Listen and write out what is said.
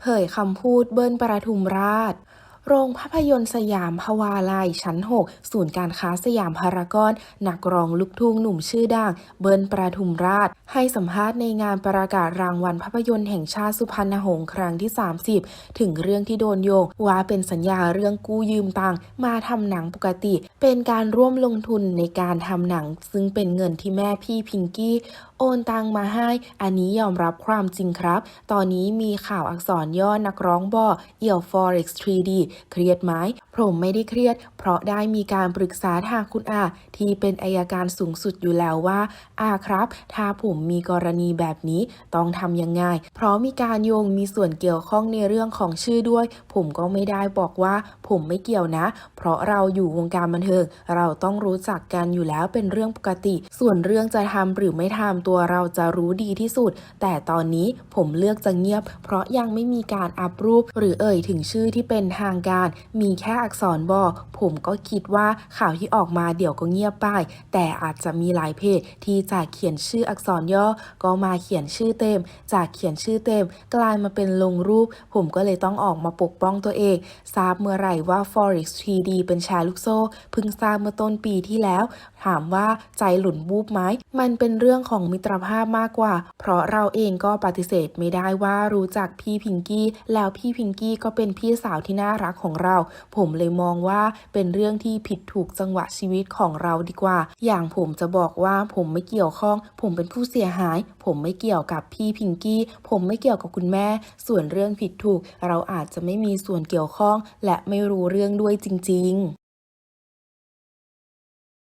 เผยคำพูดเบิ้ลประทุมราช โรงภาพยนตร์สยามพวาลัยชั้น 6 ศูนย์การค้าสยามพารากอน นักร้องลูกทุ่งหนุ่มชื่อดัง เบิ้ลประทุมราช ให้สัมภาษณ์ในงานประกาศรางวัลภาพยนตร์แห่งชาติสุพรรณหงส์ครั้งที่ 30 ถึงเรื่องที่โดนโยง ว่าเป็นสัญญาเรื่องกู้ยืมตังมาทำหนังปกติ เป็นการร่วมลงทุนในการทำหนัง ซึ่งเป็นเงินที่แม่พี่พิงกี้โอนตังมาให้ อันนี้ยอมรับความจริงครับ ตอนนี้มีข่าวอักษรย่อนักร้องบอเอี่ยว Forex 3D เครียดไหม ผมไม่ได้เครียด เพราะได้มีการปรึกษาทางคุณอาที่เป็นอายการสูงสุดอยู่แล้วว่า อาครับ ถ้าผมมีกรณีแบบนี้ต้องทำยังไง เพราะมีการโยงมีส่วนเกี่ยวข้องในเรื่องของชื่อด้วย ผมก็ไม่ได้บอกว่า ผมไม่เกี่ยวนะ เพราะเราอยู่วงการบันเทิง เราต้องรู้จักกันอยู่แล้วเป็นเรื่องปกติ ส่วนเรื่องจะทำหรือไม่ทำตัวเราจะรู้ดีที่สุด แต่ตอนนี้ผมเลือกจะเงียบ เพราะยังไม่มีการอัพรูป หรือเอ่ยถึงชื่อที่เป็นทางการ มีแค่อัักษรบอผมก็คิดว่าข่าวที่ออกมาเดี๋ยวก็เงียบไป แต่อาจจะมีหลายเพจที่จากเขียนชื่ออักษรย่อ ก็มาเขียนชื่อเต็ม จากเขียนชื่อเต็ม กลายมาเป็นลงรูป ผมก็เลยต้องออกมาปกป้องตัวเอง ทราบเมื่อไหร่ว่า Forex 3D เป็นแชร์ลูกโซ่เพิ่งทราบเมื่อต้นปีที่แล้ว ถามว่าใจหลุนบูบไหมมันเป็นเรื่องของมิตรภาพมากกว่า เพราะเราเองก็ปฏิเสธไม่ได้ว่ารู้จักพี่พิงกี้ แล้วพี่พิงกี้ก็เป็นพี่สาวที่น่ารักของเรา ผมผมเลยมองว่าเป็นเรื่องที่ผิดถูกจังหวะชีวิตของเราดีกว่า อย่างผมจะบอกว่าผมไม่เกี่ยวข้อง ผมเป็นผู้เสียหาย ผมไม่เกี่ยวกับพี่พิงกี้ ผมไม่เกี่ยวกับคุณแม่ ส่วนเรื่องผิดถูก เราอาจจะไม่มีส่วนเกี่ยวข้อง และไม่รู้เรื่องด้วยจริง ๆ